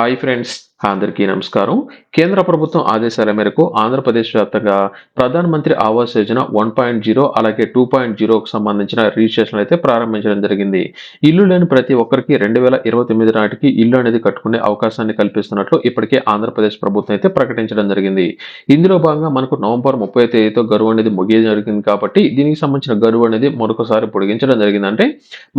Hi friends. అందరికీ నమస్కారం. కేంద్ర ప్రభుత్వం ఆదేశాల మేరకు ఆంధ్రప్రదేశ్ వ్యాప్తంగా Pradhan Mantri Awas Yojana one point zero అలాగే టూ పాయింట్ జీరోకు సంబంధించిన రిజిస్ట్రేషన్ అయితే ప్రారంభించడం జరిగింది. ఇల్లు లేని ప్రతి ఒక్కరికి రెండు వేల ఇరవై తొమ్మిది నాటికి ఇల్లు అనేది కట్టుకునే అవకాశాన్ని కల్పిస్తున్నట్లు ఇప్పటికే ఆంధ్రప్రదేశ్ ప్రభుత్వం అయితే ప్రకటించడం జరిగింది. ఇందులో భాగంగా మనకు నవంబర్ ముప్పై తేదీతో గడువు అనేది ముగియ జరిగింది కాబట్టి దీనికి సంబంధించిన గడువు అనేది మరొకసారి పొడిగించడం జరిగింది. అంటే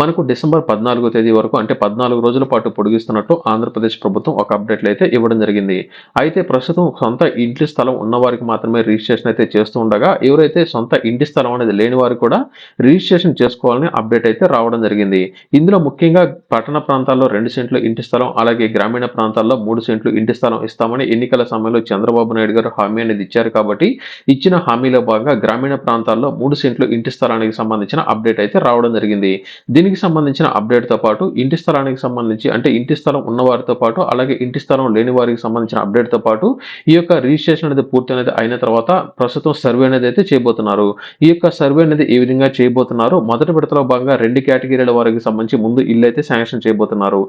మనకు డిసెంబర్ పద్నాలుగో తేదీ వరకు అంటే పద్నాలుగు రోజుల పాటు పొడిగిస్తున్నట్లు ఆంధ్రప్రదేశ్ ప్రభుత్వం ఒక అప్డేట్లు అయితే ఇవ్వడం జరిగింది. అయితే ప్రస్తుతం సొంత ఇంటి స్థలం ఉన్నవారికి మాత్రమే రిజిస్ట్రేషన్ అయితే చేస్తూ ఉండగా ఎవరైతే సొంత ఇంటి స్థలం అనేది లేని వారు కూడా రిజిస్ట్రేషన్ చేసుకోవాలని అప్డేట్ అయితే రావడం జరిగింది. ఇందులో ముఖ్యంగా పట్టణ ప్రాంతాల్లో రెండు సెంట్లు ఇంటి స్థలం అలాగే గ్రామీణ ప్రాంతాల్లో మూడు సెంట్లు ఇంటి స్థలం ఇస్తామని ఎన్నికల సమయంలో చంద్రబాబు నాయుడు గారు హామీ అనేది ఇచ్చారు కాబట్టి ఇచ్చిన హామీలో భాగంగా గ్రామీణ ప్రాంతాల్లో మూడు సెంట్లు ఇంటి స్థలానికి సంబంధించిన అప్డేట్ అయితే రావడం జరిగింది. దీనికి సంబంధించిన అప్డేట్తో పాటు ఇంటి స్థలానికి సంబంధించి అంటే ఇంటి స్థలం ఉన్నవారితో పాటు అలాగే ఇంటి స్థలం లేని వారికి సంబంధించిన అప్డేట్తో పాటు ఈ యొక్క రిజిస్ట్రేషన్ అనేది పూర్తి అనేది అయిన తర్వాత ప్రస్తుతం సర్వే అనేది అయితే చేయబోతున్నారు. ఈ యొక్క సర్వే అనేది ఏ విధంగా చేయబోతున్నారు? మొదటి విడతలో భాగంగా రెండు కేటగిరీల వారికి సంబంధించి ముందు ఇల్లు అయితే శాంక్షన్ చేయబోతున్నారు.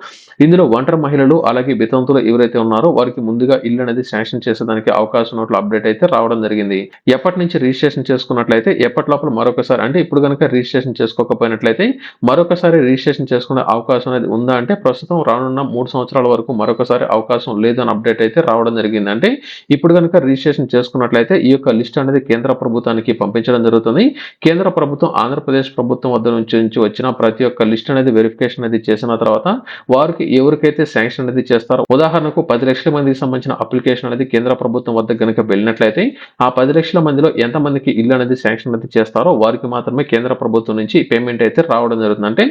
ఇందులో ఒంటరి మహిళలు అలాగే వితంతులు ఎవరైతే ఉన్నారో వారికి ముందుగా ఇల్లు అనేది శాంక్షన్ చేసేదానికి అవకాశం ఉన్నట్లు అప్డేట్ అయితే రావడం జరిగింది. ఎప్పటి నుంచి రిజిస్ట్రేషన్ చేసుకున్నట్లయితే ఎప్పటి లోపల మరొకసారి అంటే ఇప్పుడు కనుక రిజిస్ట్రేషన్ చేసుకోకపోయినట్లయితే మరొకసారి రిజిస్ట్రేషన్ చేసుకునే అవకాశం అనేది ఉందా అంటే ప్రస్తుతం రానున్న మూడు సంవత్సరాల వరకు మరొకసారి అవకాశం లేదు అని అప్డేట్ అయితే రావడం జరిగింది. అంటే ఇప్పుడు కనుక రిజిస్ట్రేషన్ చేసుకున్నట్లయితే ఈ యొక్క లిస్ట్ అనేది కేంద్ర ప్రభుత్వానికి పంపించడం జరుగుతుంది. కేంద్ర ప్రభుత్వం ఆంధ్రప్రదేశ్ ప్రభుత్వం వద్ద నుంచి నుంచి వచ్చిన ప్రతి ఒక్క లిస్ట్ అనేది వెరిఫికేషన్ అనేది చేసిన తర్వాత వారికి ఎవరికైతే శాంక్షన్ అనేది చేస్తారో ఉదాహరణకు పది లక్షల మందికి సంబంధించిన అప్లికేషన్ అనేది కేంద్ర ప్రభుత్వం వద్ద కనుక వెళ్ళినట్లయితే ఆ పది లక్షల మందిలో ఎంత మందికి ఇల్లు అనేది శాంక్షన్ అనేది చేస్తారో వారికి మాత్రమే కేంద్ర ప్రభుత్వం నుంచి పేమెంట్ అయితే రావడం జరుగుతుంది. అంటే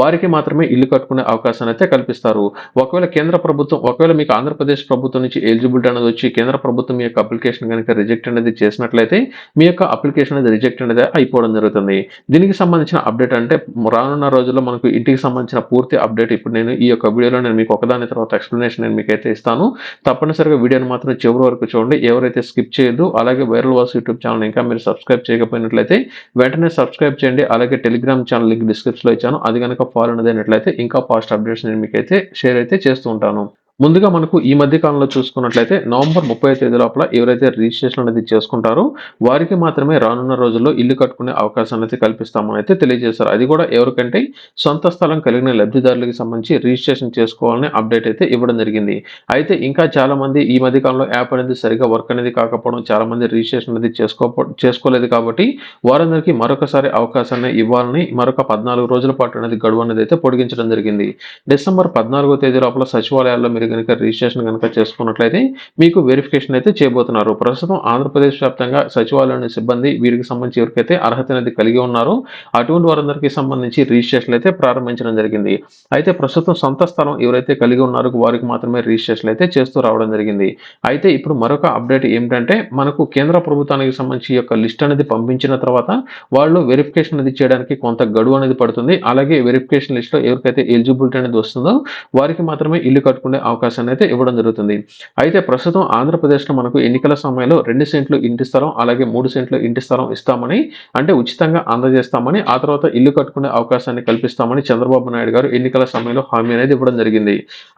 వారికి మాత్రమే ఇల్లు కట్టుకునే అవకాశాన్ని అయితే కల్పిస్తారు. ఒకవేళ కేంద్ర ప్రభుత్వం ఒకవేళ మీకు ఆంధ్రప్రదేశ్ ప్రభుత్వం నుంచి ఎలిజిబిలిటీ అనేది వచ్చి కేంద్ర ప్రభుత్వం మీ యొక్క అప్లికేషన్ కనుక రిజెక్ట్ అనేది చేసినట్లయితే మీ యొక్క అప్లికేషన్ అనేది రిజెక్ట్ అనేది అయిపోవడం జరుగుతుంది. దీనికి సంబంధించిన అప్డేట్ అంటే రానున్న రోజుల్లో మనకు ఇంటికి సంబంధించిన పూర్తి అప్డేట్ ఇప్పుడు నేను ఈ యొక్క వీడియోలో నేను మీకు ఒకదాని తర్వాత ఎక్స్ప్లెనేషన్ నేను మీకు అయితే ఇస్తాను. తప్పనిసరిగా వీడియోని మాత్రం చివరి వరకు చూడండి. ఎవరైతే స్కిప్ చేయదు అలాగే వైరల్ వాస్ యూట్యూబ్ ఛానల్ ఇంకా మీరు సబ్స్క్రైబ్ చేయకపోయినట్లయితే వెంటనే సబ్స్క్రైబ్ చేయండి. అలాగే టెలిగ్రామ్ ఛానల్ లింక్ డిస్క్రిప్షన్లో ఇచ్చాను. అది కనుక ఫాలో అనేది అయినట్లయితే ఇంకా పాస్ట్ అప్డేట్స్ నేను మీకైతే షేర్ అయితే చేస్తూ ఉంటాను. ముందుగా మనకు ఈ మధ్య కాలంలో చూసుకున్నట్లయితే నవంబర్ ముప్పై తేదీ లోపల ఎవరైతే రిజిస్ట్రేషన్ అనేది చేసుకుంటారో వారికి మాత్రమే రానున్న రోజుల్లో ఇల్లు కట్టుకునే అవకాశాన్ని అనేది కల్పిస్తామని అయితే తెలియజేశారు. అది కూడా ఎవరికంటే సొంత స్థలం కలిగిన లబ్ధిదారులకు సంబంధించి రిజిస్ట్రేషన్ చేసుకోవాలని అప్డేట్ అయితే ఇవ్వడం జరిగింది. అయితే ఇంకా చాలా మంది ఈ మధ్య కాలంలో యాప్ అనేది సరిగా వర్క్ అనేది కాకపోవడం చాలా మంది రిజిస్ట్రేషన్ అనేది చేసుకో చేసుకోలేదు కాబట్టి వారందరికీ మరొకసారి అవకాశాన్ని ఇవ్వాలని మరొక పద్నాలుగు రోజుల పాటు అనేది గడువు అనేది అయితే పొడిగించడం జరిగింది. డిసెంబర్ పద్నాలుగో తేదీ లోపల సచివాలయాల్లో మీరు కనుక రిజిస్ట్రేషన్ కనుక చేసుకున్నట్లయితే మీకు వెరిఫికేషన్ అయితే చేయబోతున్నారు. ప్రస్తుతం ఆంధ్రప్రదేశ్ వ్యాప్తంగా సచివాలయంలోని సిబ్బంది వీరికి సంబంధించి ఎవరికైతే అర్హత అనేది కలిగి ఉన్నారో అటువంటి వారందరికీ సంబంధించి రిజిస్ట్రేషన్ అయితే ప్రారంభించడం జరిగింది. అయితే ప్రస్తుతం సొంత స్థలం ఎవరైతే కలిగి ఉన్నారో వారికి మాత్రమే రిజిస్ట్రేషన్ అయితే చేస్తూ రావడం జరిగింది. అయితే ఇప్పుడు మరొక అప్డేట్ ఏమిటంటే మనకు కేంద్ర ప్రభుత్వానికి సంబంధించి యొక్క లిస్ట్ అనేది పంపించిన తర్వాత వాళ్ళు వెరిఫికేషన్ అనేది చేయడానికి కొంత గడువు అనేది పడుతుంది. అలాగే వెరిఫికేషన్ లిస్ట్లో ఎవరికైతే ఎలిజిబిలిటీ అనేది వస్తుందో వారికి మాత్రమే ఇల్లు కట్టుకునే అవకాశాన్ని అయితే ఇవ్వడం జరుగుతుంది. అయితే ప్రస్తుతం ఆంధ్రప్రదేశ్లో మనకు ఎన్నికల సమయంలో రెండు సెంట్లు ఇంటి స్థలం అలాగే మూడు సెంట్లు ఇంటి స్థలం ఇస్తామని అంటే ఉచితంగా అందజేస్తామని ఆ తర్వాత ఇల్లు కట్టుకునే అవకాశాన్ని కల్పిస్తామని చంద్రబాబు నాయుడు గారు ఎన్నికల సమయంలో హామీ అనేది ఇవ్వడం జరిగింది.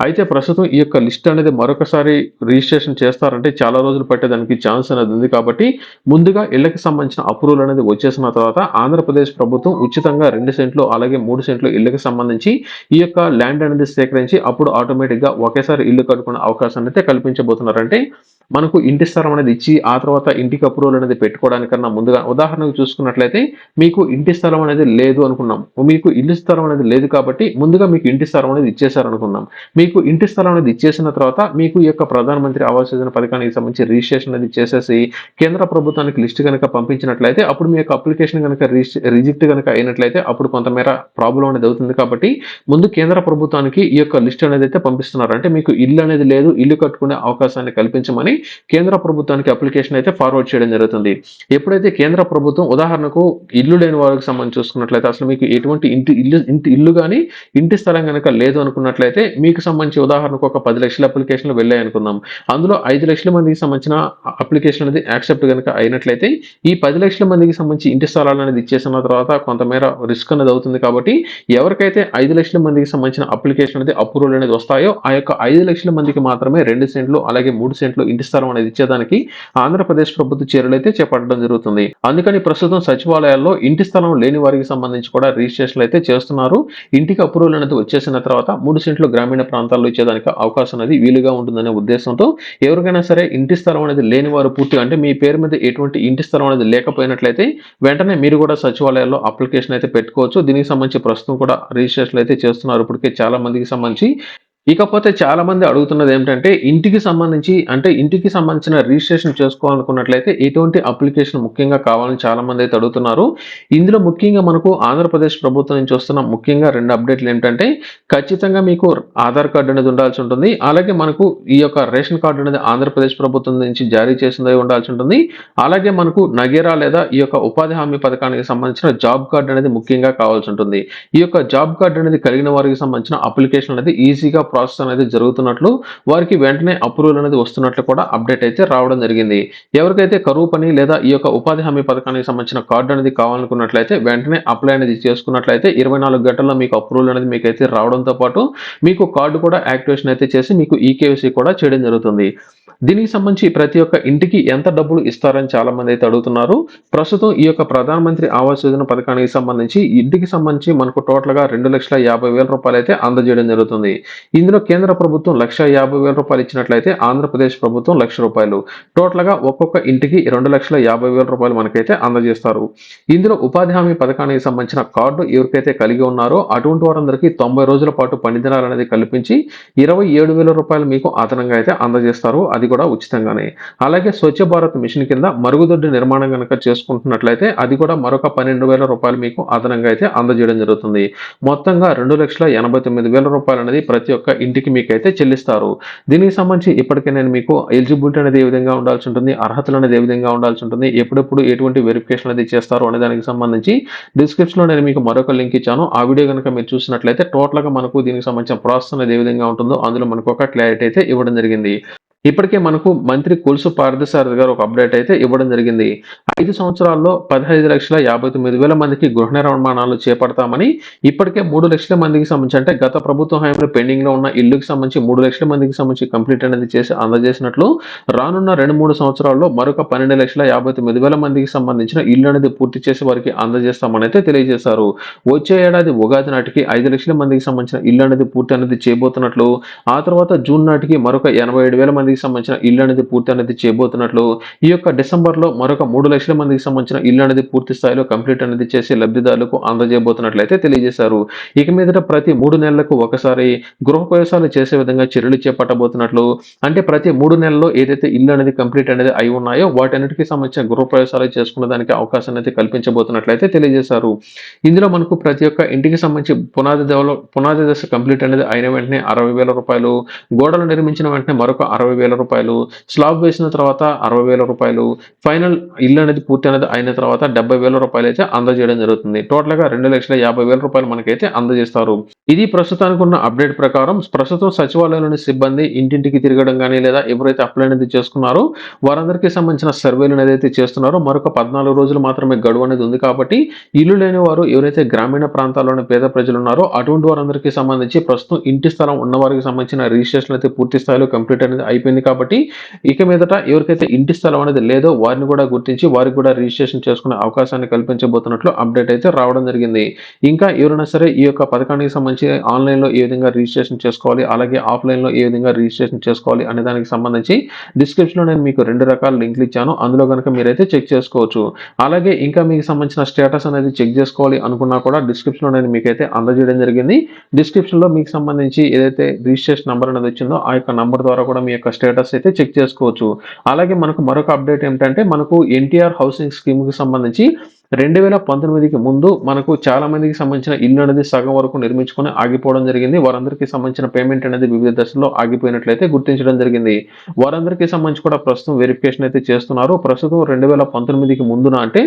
అయితే ప్రస్తుతం ఈ యొక్క లిస్ట్ అనేది మరొకసారి రిజిస్ట్రేషన్ చేస్తారంటే చాలా రోజులు పట్టేదానికి ఛాన్స్ అనేది ఉంది కాబట్టి ముందుగా ఇళ్ళకు సంబంధించిన అప్రూవల్ అనేది వచ్చేసిన తర్వాత ఆంధ్రప్రదేశ్ ప్రభుత్వం ఉచితంగా రెండు సెంట్లు అలాగే మూడు సెంట్లు ఇళ్ళకు సంబంధించి ఈ యొక్క ల్యాండ్ అనేది సేకరించి అప్పుడు ఆటోమేటిక్గా ఒకేసారి ఇల్లు కట్టుకునే అవకాశాన్ని అయితే కల్పించబోతున్నారంటే మనకు ఇంటి స్థలం అనేది ఇచ్చి ఆ తర్వాత ఇంటికి అప్రూవల్ అనేది పెట్టుకోవడానికన్నా ముందుగా ఉదాహరణకు చూసుకున్నట్లయితే మీకు ఇంటి స్థలం అనేది లేదు అనుకున్నాం. మీకు ఇల్లు స్థలం అనేది లేదు కాబట్టి ముందుగా మీకు ఇంటి స్థలం అనేది ఇచ్చేసారు అనుకున్నాం మీకు ఇంటి స్థలం అనేది ఇచ్చేసిన తర్వాత మీకు ఈ యొక్క ప్రధానమంత్రి ఆవాస్ యోజన పథకానికి సంబంధించి రిజిస్ట్రేషన్ అనేది చేసేసి కేంద్ర ప్రభుత్వానికి లిస్ట్ కనుక పంపించినట్లయితే అప్పుడు మీ యొక్క అప్లికేషన్ కనుక రిజిక్ట్ కనుక అయినట్లయితే అప్పుడు కొంతమేర ప్రాబ్లం అనేది అవుతుంది కాబట్టి ముందు కేంద్ర ప్రభుత్వానికి ఈ యొక్క లిస్ట్ అనేది అయితే పంపిస్తున్నారు. అంటే మీకు ఇల్లు అనేది లేదు ఇల్లు కట్టుకునే అవకాశాన్ని కల్పించమని కేంద్ర ప్రభుత్వానికి అప్లికేషన్ అయితే ఫార్వర్డ్ చేయడం జరుగుతుంది. ఎప్పుడైతే కేంద్ర ప్రభుత్వం ఉదాహరణకు ఇల్లు లేని వారికి సంబంధించి చూసుకున్నట్లయితే అసలు మీకు ఎటువంటి ఇంటి ఇల్లు ఇంటి ఇల్లు కానీ ఇంటి స్థలం కనుక లేదు అనుకున్నట్లయితే మీకు సంబంధించి ఉదాహరణకు ఒక పది లక్షల అప్లికేషన్లు వెళ్ళాయి అనుకుందాం. అందులో ఐదు లక్షల మందికి సంబంధించిన అప్లికేషన్ అనేది యాక్సెప్ట్ కనుక అయినట్లయితే ఈ పది లక్షల మందికి సంబంధించి ఇంటి స్థలాలు అనేది ఇచ్చేసిన తర్వాత కొంతమేర రిస్క్ అనేది అవుతుంది కాబట్టి ఎవరికైతే ఐదు లక్షల మందికి సంబంధించిన అప్లికేషన్ అనేది అప్రూవల్ అనేది వస్తాయో ఆ యొక్క ఐదు లక్షల మందికి మాత్రమే రెండు సెంట్లు అలాగే మూడు సెంట్లు ఇంటి స్థలం అనేది ఇచ్చేదానికి ఆంధ్రప్రదేశ్ ప్రభుత్వ చర్యలు అయితే చేపట్టడం జరుగుతుంది. అందుకని ప్రస్తుతం సచివాలయాల్లో ఇంటి స్థలం లేని వారికి సంబంధించి కూడా రిజిస్ట్రేషన్లు అయితే చేస్తున్నారు. ఇంటికి అప్రూవల్ అనేది వచ్చేసిన తర్వాత మూడు సెంట్లు గ్రామీణ ప్రాంతాల్లో ఇచ్చేదానికి అవకాశం అనేది వీలుగా ఉంటుందనే ఉద్దేశంతో ఎవరికైనా సరే ఇంటి స్థలం అనేది లేని వారు పూర్తిగా అంటే మీ పేరు మీద ఎటువంటి ఇంటి స్థలం అనేది లేకపోయినట్లయితే వెంటనే మీరు కూడా సచివాలయాల్లో అప్లికేషన్ అయితే పెట్టుకోవచ్చు. దీనికి సంబంధించి ప్రస్తుతం కూడా రిజిస్ట్రేషన్ అయితే చేస్తున్నారు. ఇప్పటికే చాలా మందికి సంబంధించి ఇకపోతే చాలా మంది అడుగుతున్నది ఏమిటంటే ఇంటికి సంబంధించి అంటే ఇంటికి సంబంధించిన రిజిస్ట్రేషన్ చేసుకోవాలనుకున్నట్లయితే ఎటువంటి అప్లికేషన్ ముఖ్యంగా కావాలని చాలా మంది అయితే అడుగుతున్నారు. ఇందులో ముఖ్యంగా మనకు ఆంధ్రప్రదేశ్ ప్రభుత్వం నుంచి వస్తున్న ముఖ్యంగా రెండు అప్డేట్లు ఏంటంటే ఖచ్చితంగా మీకు ఆధార్ కార్డు అనేది ఉండాల్సి ఉంటుంది. అలాగే మనకు ఈ యొక్క రేషన్ కార్డు అనేది ఆంధ్రప్రదేశ్ ప్రభుత్వం నుంచి జారీ చేసింది ఉండాల్సి ఉంటుంది. అలాగే మనకు నగేరా లేదా ఈ యొక్క ఉపాధి హామీ పథకానికి సంబంధించిన జాబ్ కార్డు అనేది ముఖ్యంగా కావాల్సి ఉంటుంది. ఈ యొక్క జాబ్ కార్డు అనేది కలిగిన వారికి సంబంధించిన అప్లికేషన్ అనేది ఈజీగా ప్రాసెస్ అనేది జరుగుతున్నట్లు వారికి వెంటనే అప్రూవల్ అనేది వస్తున్నట్లు కూడా అప్డేట్ అయితే రావడం జరిగింది. ఎవరికైతే కరువు పని లేదా ఈ యొక్క ఉపాధి హామీ పథకానికి సంబంధించిన కార్డు అనేది కావాలనుకున్నట్లయితే వెంటనే అప్లై అనేది చేసుకున్నట్లయితే ఇరవై నాలుగు గంటల్లో మీకు అప్రూవల్ అనేది మీకు అయితే రావడంతో పాటు మీకు కార్డు కూడా యాక్టివేషన్ అయితే చేసి మీకు ఈకేవీసీ కూడా చేయడం జరుగుతుంది. దీనికి సంబంధించి ప్రతి ఒక్క ఇంటికి ఎంత డబ్బులు ఇస్తారని చాలా మంది అయితే అడుగుతున్నారు. ప్రస్తుతం ఈ యొక్క ప్రధానమంత్రి ఆవాస్ యోజన పథకానికి సంబంధించి ఇంటికి సంబంధించి మనకు టోటల్గా రెండు లక్షల యాభై వేల రూపాయలు అయితే అందజేయడం జరుగుతుంది. ఇందులో కేంద్ర ప్రభుత్వం లక్ష యాభై వేల రూపాయలు ఇచ్చినట్లయితే ఆంధ్రప్రదేశ్ ప్రభుత్వం లక్ష రూపాయలు. టోటల్గా ఒక్కొక్క ఇంటికి రెండు లక్షల యాభై వేల రూపాయలు మనకైతే అందజేస్తారు. ఇందులో ఉపాధి హామీ పథకానికి సంబంధించిన కార్డు ఎవరికైతే కలిగి ఉన్నారో అటువంటి వారందరికీ తొంభై రోజుల పాటు పని దినాలు అనేది కల్పించి ఇరవై ఏడు వేల రూపాయలు మీకు అదనంగా అయితే అందజేస్తారు. అది కూడా ఉచితంగానే. అలాగే స్వచ్ఛ భారత్ మిషన్ కింద మరుగుదొడ్డి నిర్మాణం కనుక చేసుకుంటున్నట్లయితే అది కూడా మరొక పన్నెండు వేల రూపాయలు మీకు అదనంగా అయితే అందజేయడం జరుగుతుంది. మొత్తంగా రెండు లక్షల ఎనభై తొమ్మిది వేల రూపాయలు అనేది ప్రతి ఒక్క ఇంటికి మీకు అయితే చెల్లిస్తారు. దీనికి సంబంధించి ఇప్పటికే నేను మీకు ఎలిజిబిలిటీ అనేది ఏ విధంగా ఉండాల్సి ఉంటుంది అర్హతలు అనేది ఏ విధంగా ఉండాల్సి ఉంటుంది ఎప్పుడెప్పుడు ఎటువంటి వెరిఫికేషన్ అనేది చేస్తారు అనే దానికి సంబంధించి డిస్క్రిప్షన్లో నేను మీకు మరొక లింక్ ఇచ్చాను. ఆ వీడియో కనుక మీరు చూసినట్లయితే టోటల్గా మనకు దీనికి సంబంధించిన ప్రాసెస్ అనేది ఏ విధంగా ఉంటుందో అందులో మనకు ఒక క్లారిటీ అయితే ఇవ్వడం జరిగింది. ఇప్పటికే మనకు మంత్రి కొలుసు పార్థసారథి గారు ఒక అప్డేట్ అయితే ఇవ్వడం జరిగింది. ఐదు సంవత్సరాల్లో పదహైదు లక్షల యాభై తొమ్మిది వేల మందికి గృహ నిర్మాణాలు చేపడతామని ఇప్పటికే మూడు లక్షల మందికి సంబంధించి అంటే గత ప్రభుత్వ హయాంలో పెండింగ్లో ఉన్న ఇల్లుకి సంబంధించి మూడు లక్షల మందికి సంబంధించి కంప్లీట్ అనేది చేసి అందజేసినట్లు రానున్న రెండు మూడు సంవత్సరాల్లో మరొక పన్నెండు లక్షల యాభై తొమ్మిది వేల మందికి సంబంధించిన ఇల్లు అనేది పూర్తి చేసి వారికి అందజేస్తామని అయితే తెలియజేశారు. వచ్చే ఏడాది ఉగాది నాటికి ఐదు లక్షల మందికి సంబంధించిన ఇల్లు అనేది పూర్తి అనేది చేయబోతున్నట్లు ఆ తర్వాత జూన్ నాటికి మరొక ఎనభై ఏడు వేల మందికి సంబంధించిన ఇల్లు అనేది పూర్తి అనేది చేయబోతున్నట్లు ఈ యొక్క డిసెంబర్లో మరొక మూడు లక్షల మందికి సంబంధించిన ఇల్లు అనేది పూర్తి స్థాయిలో కంప్లీట్ అనేది చేసి లబ్ధిదారులకు అందజేయబోతున్నట్లయితే తెలియజేశారు. ఇక మీదట ప్రతి మూడు నెలలకు ఒకసారి గృహ ప్రవేశాలు చేసే విధంగా చర్యలు చేపట్టబోతున్నట్లు అంటే ప్రతి మూడు నెలల్లో ఏదైతే ఇల్లు అనేది కంప్లీట్ అనేది అయి ఉన్నాయో వాటన్నిటికి సంబంధించిన గృహ ప్రవేశాలు చేసుకునే దానికి అవకాశం అయితే కల్పించబోతున్నట్లయితే తెలియజేశారు. ఇందులో మనకు ప్రతి ఒక్క ఇంటికి సంబంధించి పునాది దశలో పునాది దశ కంప్లీట్ అనేది అయిన వెంటనే అరవై వేల రూపాయలు గోడలు నిర్మించిన వెంటనే మరొక అరవై వేల రూపాయలు స్లాబ్ వేసిన తర్వాత అరవై వేల రూపాయలు ఫైనల్ ఇల్లు అనేది పూర్తి అనేది అయిన తర్వాత డెబ్బై వేల రూపాయలు అయితే అందజేయడం జరుగుతుంది. టోటల్గా రెండు లక్షల యాభై వేల రూపాయలు మనకైతే అందజేస్తారు. ఇది ప్రస్తుతానికి ఉన్న అప్డేట్ ప్రకారం ప్రస్తుతం సచివాలయంలోని సిబ్బంది ఇంటింటికి తిరగడం కానీ లేదా ఎవరైతే అప్లై అనేది చేసుకున్నారో వారందరికీ సంబంధించిన సర్వేలు అనేది అయితే చేస్తున్నారో మరొక పద్నాలుగు రోజులు మాత్రమే గడువు అనేది ఉంది కాబట్టి ఇల్లు లేని వారు ఎవరైతే గ్రామీణ ప్రాంతాల్లోని పేద ప్రజలు ఉన్నారో అటువంటి వారందరికీ సంబంధించి ప్రస్తుతం ఇంటి స్థలం ఉన్న వారికి సంబంధించిన రిజిస్ట్రేషన్ అయితే పూర్తి స్థాయిలో కంప్లీట్ అనేది అయిపోయింది కాబట్టి ఇక మీదట ఎవరికైతే ఇంటి స్థలం అనేది లేదో వారిని కూడా గుర్తించి వారికి కూడా రిజిస్ట్రేషన్ చేసుకునే అవకాశాన్ని కల్పించబోతున్నట్లు అప్డేట్ అయితే రావడం జరిగింది. ఇంకా ఎవరైనా సరే ఈ యొక్క పథకానికి సంబంధించి ఆన్లైన్లో ఏ విధంగా రిజిస్ట్రేషన్ చేసుకోవాలి అలాగే ఆఫ్లైన్లో ఏ విధంగా రిజిస్ట్రేషన్ చేసుకోవాలి అనే దానికి సంబంధించి డిస్క్రిప్షన్లో నేను మీకు రెండు రకాల లింక్లు ఇచ్చాను. అందులో కనుక మీరైతే చెక్ చేసుకోవచ్చు. అలాగే ఇంకా మీకు సంబంధించిన స్టేటస్ అనేది చెక్ చేసుకోవాలి అనుకున్నా కూడా డిస్క్రిప్షన్లో నేను మీకైతే అందజేయడం జరిగింది. డిస్క్రిప్షన్లో మీకు సంబంధించి ఏదైతే రిజిస్ట్రేషన్ నెంబర్ అనేది వచ్చిందో ఆ యొక్క నెంబర్ ద్వారా కూడా మీ యొక్క స్టేటస్ అయితే చెక్ చేసుకోవచ్చు. అలాగే మనకు మరొక అప్డేట్ ఏంటంటే మనకు ఎన్టీఆర్ హౌసింగ్ స్కీమ్కి సంబంధించి రెండు వేల పంతొమ్మిదికి ముందు మనకు చాలా మందికి సంబంధించిన ఇల్లు అనేది సగం వరకు నిర్మించుకొని ఆగిపోవడం జరిగింది. వారందరికీ సంబంధించిన పేమెంట్ అనేది వివిధ దశల్లో ఆగిపోయినట్లయితే గుర్తించడం జరిగింది. వారందరికీ సంబంధించి కూడా ప్రస్తుతం వెరిఫికేషన్ అయితే చేస్తున్నారు. ప్రస్తుతం రెండు వేల పంతొమ్మిదికి ముందున అంటే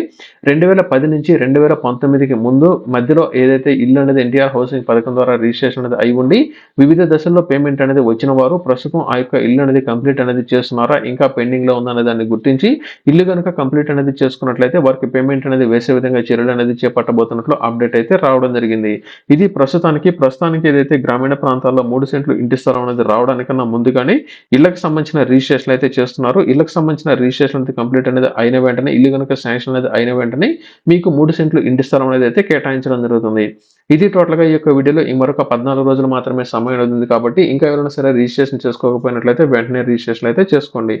రెండు వేల పది నుంచి రెండు వేల పంతొమ్మిదికి ముందు మధ్యలో ఏదైతే ఇల్లు అనేది ఎన్టీఆర్ హౌసింగ్ పథకం ద్వారా రిజిస్ట్రేషన్ అనేది అయి ఉండి వివిధ దశల్లో పేమెంట్ అనేది వచ్చిన వారు ప్రస్తుతం ఆ యొక్క ఇల్లు అనేది కంప్లీట్ అనేది చేస్తున్నారా ఇంకా పెండింగ్లో ఉందనే దాన్ని గుర్తించి ఇల్లు కనుక కంప్లీట్ అనేది చేసుకున్నట్లయితే వారికి పేమెంట్ అనేది వేసే విధంగా చర్యలు అనేది చేపట్టబోతున్నట్లు అప్డేట్ అయితే రావడం జరిగింది. ఇది ప్రస్తుతానికి ప్రస్తుతానికి ఏదైతే గ్రామీణ ప్రాంతాల్లో మూడు సెంట్లు ఇంటి స్థలం అనేది రావడానికన్నా ముందుగానే ఇళ్ళకు సంబంధించిన రిజిస్ట్రేషన్ అయితే చేస్తున్నారు. ఇళ్ళకు సంబంధించిన రిజిస్ట్రేషన్ అయితే కంప్లీట్ అనేది అయిన వెంటనే ఇల్లు కనుక శాంక్షన్ అనేది అయిన వెంటనే మీకు మూడు సెంట్లు ఇంటి స్థలం అనేది అయితే కేటాయించడం జరుగుతుంది. ఇది టోటల్గా ఈ యొక్క వీడియోలో ఈ మరొక పద్నాలుగు రోజులు మాత్రమే సమయం ఉంది కాబట్టి ఇంకా ఎవరైనా సరే రిజిస్ట్రేషన్ చేసుకోకపోయినట్లయితే వెంటనే రిజిస్ట్రేషన్ అయితే చేసుకోండి.